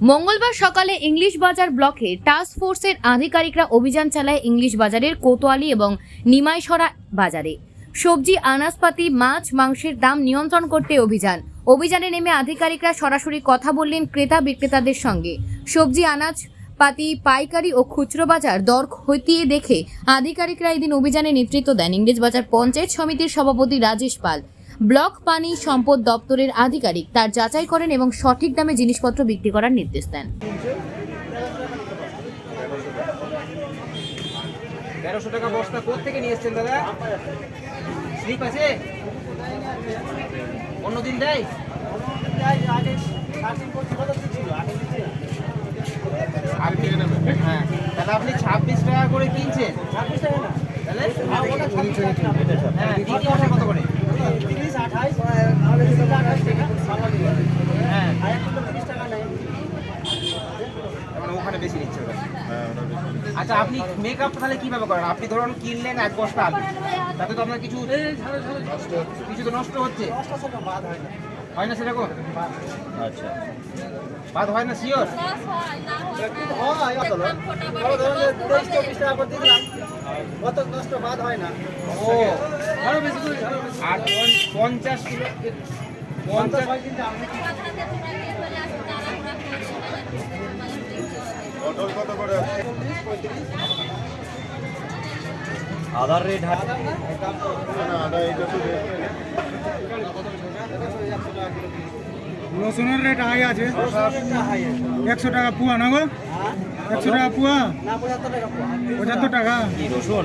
মঙ্গলবার সকালে ইংলিশ বাজার ব্লকে টাস্ক ফোর্সের আধিকারিকরা অভিযান চালায় ইংলিশ বাজারের কোতোয়ালি এবং নিমাইসরা বাজারে। সবজি, আনাজপাতি, মাছ, মাংসের দাম নিয়ন্ত্রণ করতে অভিযান। অভিযানে নেমে আধিকারিকরা সরাসরি কথা বললেন ক্রেতা বিক্রেতাদের সঙ্গে। সবজি আনাজ পাতি পাইকারি ও খুচরো বাজার দর খতিয়ে দেখে আধিকারিকরা এদিন অভিযানে নেতৃত্ব দেন। ইংরেজ বাজার পঞ্চায়েত সমিতির সভাপতি রাজেশ পাল। ব্লক পানি সম্পদ দপ্তরের আধিকারিক তার যাচাই করেন এবং সঠিক দামে জিনিসপত্র বিক্রি করার নির্দেশ দেন। তেরোশো টাকা বস্তা কোথা হ্যাঁ ছাব্বিশ টাকা করে কিনছেন। তাহলে? হ্যাঁ কত করে? হ্যাঁ ওখানে বেশি নিচ্ছে আচ্ছা আপনি মেকআপটা তাহলে কীভাবে করেন? আপনি ধরুন কিনলেন এক বস্তা আলু তাতে তো আপনার কিছু কিছু তো নষ্ট হচ্ছে। হয় না সেরকম? আচ্ছা। বাদ হয় না শিওর ও। আর পঞ্চাশ কিলো পঞ্চাশ আধার রেট হাই। না আদা রসুনের রেট হাই আছে। একশো টাকা পুয়া না গো? একশো টাকা পুয়া? পঁচাত্তর টাকা রসুন?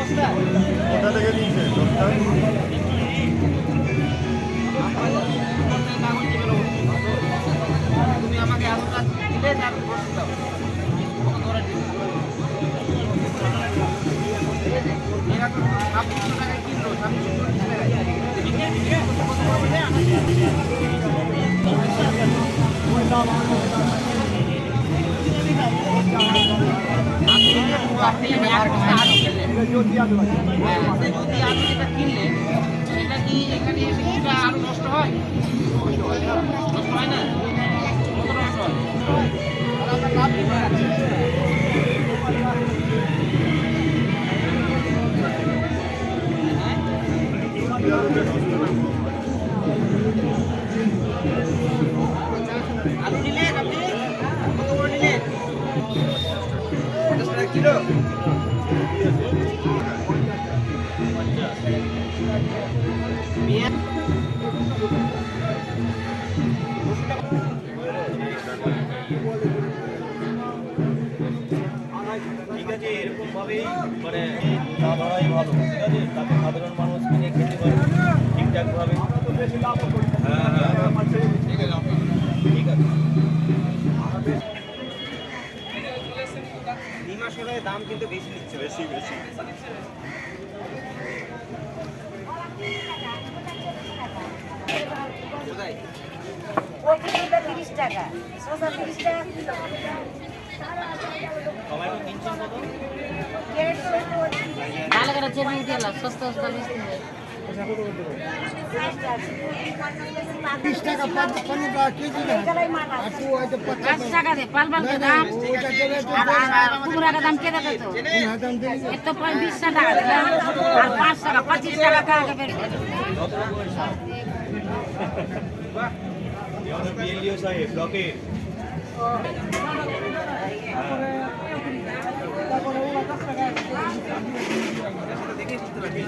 বস্তা কোথা থেকে নিয়েছে? কিনলেন, সেটা কি এখানে এসে নষ্ট হয় না ঠিক আছে এরকম ভাবেই মানে না ধরাই ভালো, ঠিক আছে? তাতে সাধারণ মানুষ কিনে খেতে পারে ঠিকঠাক ভাবে হ্যাঁ হ্যাঁ। ঠিক আছে। নিমাসরের দাম কিন্তু বেশি নিচ্ছে। বেশি বেশি। টাকা। টাকা ভালো করে চেপে সস্তা সস্তা বেশি ষাট টাকা পনেরো টাকা কেজি এগুলাই আছে। পাঁচ টাকা। দে পাল পাল দাম। আর আর দাম কে দেবে তো। এত পয় টাকা আর পাঁচ টাকা পঁচিশ টাকা কাকে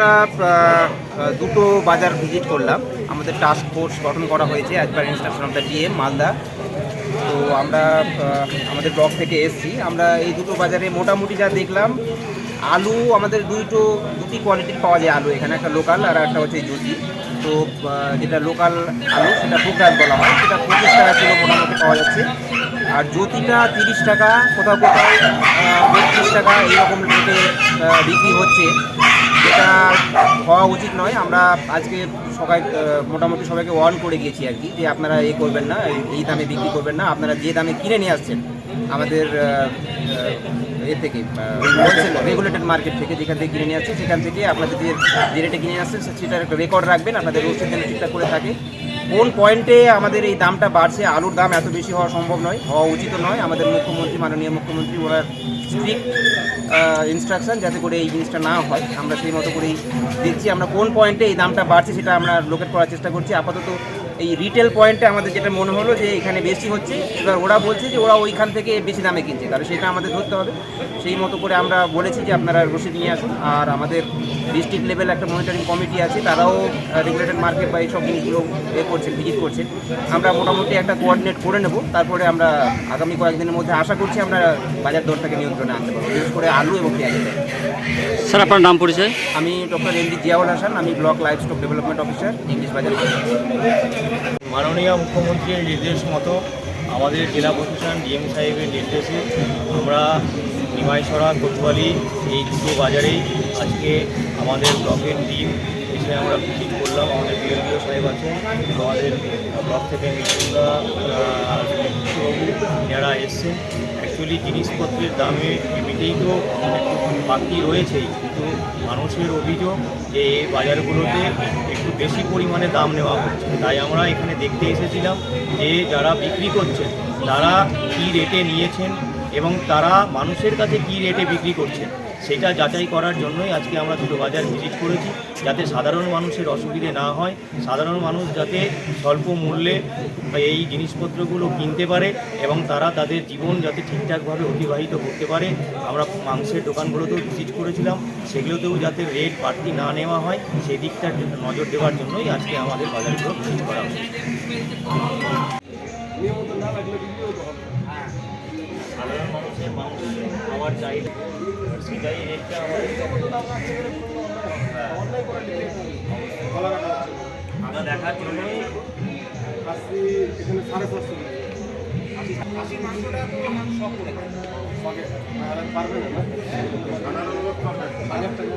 আমরা দুটো বাজার ভিজিট করলাম। আমাদের টাস্ক ফোর্স গঠন করা হয়েছে as per instruction of the DM Malda. তো আমরা আমাদের ব্লক থেকে এসেছি। আমরা এই দুটো বাজারে মোটামুটি যা দেখলাম, আলু, আমাদের দুটো, দুটি কোয়ালিটির পাওয়া যায় আলু। এখানে একটা লোকাল আর একটা হচ্ছে জ্যোতি তো যেটা লোকাল আলু, সেটা প্রোগ্রাম বলা হয়। সেটা পঁচিশ টাকা কিলো মোটামুটি পাওয়া যাচ্ছে। আর জ্যোতিটা তিরিশ টাকা, কোথাও কোথাও বত্রিশ টাকা, এইরকম রেটে বিক্রি হচ্ছে। যেটা হওয়া উচিত নয়। আমরা আজকে সবাই মোটামুটি সবাইকে ওয়ার্ন করে গিয়েছি আর কি যে আপনারা এ করবেন না, এই- দামে বিক্রি করবেন না। আপনারা যে দামে কিনে নিয়ে আসছেন, আমাদের এ থেকে রেগুলেটেড মার্কেট থেকে যেখান থেকে কিনে নিয়ে আসছেন, সেখান থেকে আপনাদের যে রেটে কিনে আসছেন, সেটার রেকর্ড রাখবেন। আপনাদের রসিদ ঠিকঠাক করে থাকে। কোন পয়েন্টে আমাদের এই দামটা বাড়ছে। আলুর দাম এত বেশি হওয়া সম্ভব নয়, হওয়া উচিত নয়। আমাদের মুখ্যমন্ত্রী, মাননীয় মুখ্যমন্ত্রী, ওনার স্ট্রিক্ট ইনস্ট্রাকশন যাতে করে এই জিনিসটা না হয়। আমরা সেই মতো করেই দেখছি। আমরা কোন পয়েন্টে এই দামটা বাড়ছে সেটা আমরা লোকেট করার চেষ্টা করছি। আপাতত এই রিটেল পয়েন্টে আমাদের যেটা মনে হলো যে এখানে বেশি হচ্ছে, এবার ওরা বলছে যে ওরা ওইখান থেকে বেশি দামে কিনছে। তাহলে সেটা আমাদের ধরতে হবে। সেই মতো করে আমরা বলেছি যে আপনারা রসিদ নিয়ে আসুন। আর আমাদের ডিস্ট্রিক্ট লেভেল একটা মনিটরিং কমিটি আছে তারাও রেগুলেটেড মার্কেট বা এইসব জিনিসগুলো এ করছেন ভিজিট করছেন আমরা মোটামুটি একটা কোঅর্ডিনেট করে নেব তারপরে আমরা আগামী কয়েকদিনের মধ্যে আশা করছি আমরা বাজার দরটাকে নিয়ন্ত্রণে আনতে পারব বিশেষ করে আলু এবং পেঁয়াজের দাম। স্যার আপনার নাম পরিচয়? আমি doctor M D Ziaul Hasan আমি block livestock development officer English Bazar মাননীয় মুখ্যমন্ত্রীর নির্দেশ মতো আমাদের জেলা প্রশাসন ডিএম সাহেবের নির্দেশে আমরা নিমাইছড়া, কোতোয়ালি, এই দুটো বাজারেই আজকে আমাদের ব্লকের টিম এসে আমরা ভিজিট করলাম। আমাদের বিএলবিও সাহেব আছেন। আমাদের ব্লক থেকে বাবু যারা এসছেন অ্যাকচুয়ালি জিনিসপত্রের দামে এমনিতেই তো একটু বাকি রয়েছেই, কিন্তু মানুষের অভিযোগ যে এই বাজারগুলোতে একটু বেশি পরিমাণে দাম নেওয়া হচ্ছে। তাই আমরা এখানে দেখতে এসেছিলাম যে যারা বিক্রি করছেন, তারা কী রেটে নিয়েছেন এবং তারা মানুষের কাছে কী রেটে বিক্রি করছে, সেটা যাচাই করার জন্যই আজকে আমরা দুটো বাজার ভিজিট করেছি, যাতে সাধারণ মানুষের অসুবিধে না হয়, সাধারণ মানুষ যাতে স্বল্প মূল্যে এই জিনিসপত্রগুলো কিনতে পারে এবং তারা তাদের জীবন যাতে ঠিকঠাকভাবে অতিবাহিত করতে পারে। আমরা মাংসের দোকানগুলোতেও ভিজিট করেছিলাম, সেগুলোতেও যাতে রেট বাড়তি না নেওয়া হয় সেই দিকটা নজর দেওয়ার জন্যই আজকে আমাদের বাজারগুলো ভিজিট করা হয়েছে সাধারণ মানুষের মানুষ আমার চাহিদা সেটাই রেটটা আমার দেখার জন্যই সাড়ে পাঁচশো খাসির মাংসটা তো পারবে না হাজার টাকা